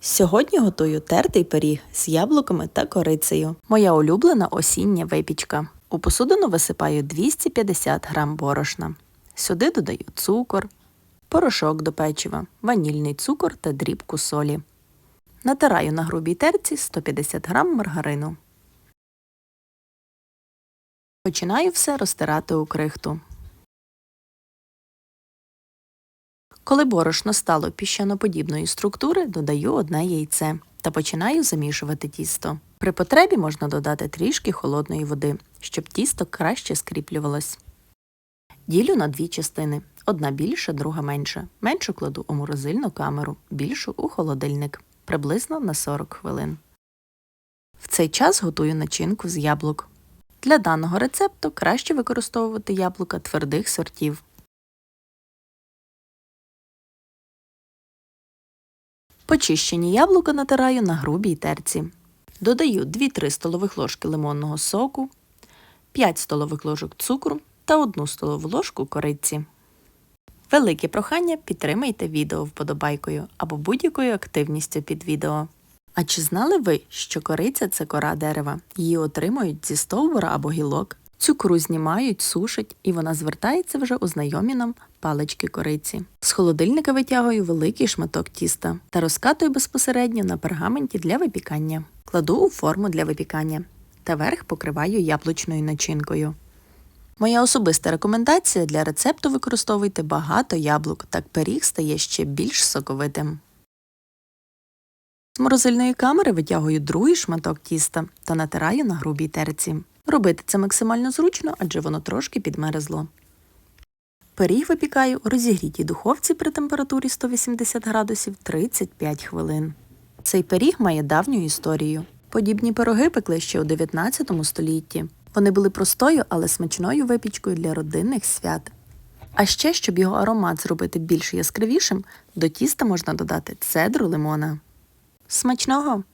Сьогодні готую тертий пиріг з яблуками та корицею. Моя улюблена осіння випічка. У посудину висипаю 250 г борошна. Сюди додаю цукор, порошок до печива, ванільний цукор та дрібку солі. Натираю на грубій терці 150 г маргарину. Починаю все розтирати у крихту. Коли борошно стало піщаноподібної структури, додаю одне яйце та починаю замішувати тісто. При потребі можна додати трішки холодної води, щоб тісто краще скріплювалось. Ділю на дві частини: одна більша, друга менша. Меншу кладу у морозильну камеру, більшу у холодильник, приблизно на 40 хвилин. В цей час готую начинку з яблук. Для даного рецепту краще використовувати яблука твердих сортів. Почищені яблука натираю на грубій терці. Додаю 2-3 столових ложки лимонного соку, 5 столових ложок цукру та 1 столову ложку кориці. Велике прохання підтримайте відео вподобайкою або будь-якою активністю під відео. А чи знали ви, що кориця це кора дерева? Її отримують зі стовбура або гілок. Цю кору знімають, сушать, і вона звертається вже у знайомі нам палички кориці. З холодильника витягую великий шматок тіста та розкатую безпосередньо на пергаменті для випікання. Кладу у форму для випікання та верх покриваю яблучною начинкою. Моя особиста рекомендація для рецепту використовуйте багато яблук, так пиріг стає ще більш соковитим. З морозильної камери витягую другий шматок тіста та натираю на грубій терці. Робити це максимально зручно, адже воно трошки підмерзло. Пиріг випікаю у розігрітій духовці при температурі 180 градусів 35 хвилин. Цей пиріг має давню історію. Подібні пироги пекли ще у 19 столітті. Вони були простою, але смачною випічкою для родинних свят. А ще, щоб його аромат зробити більш яскравішим, до тіста можна додати цедру лимона. Смачного!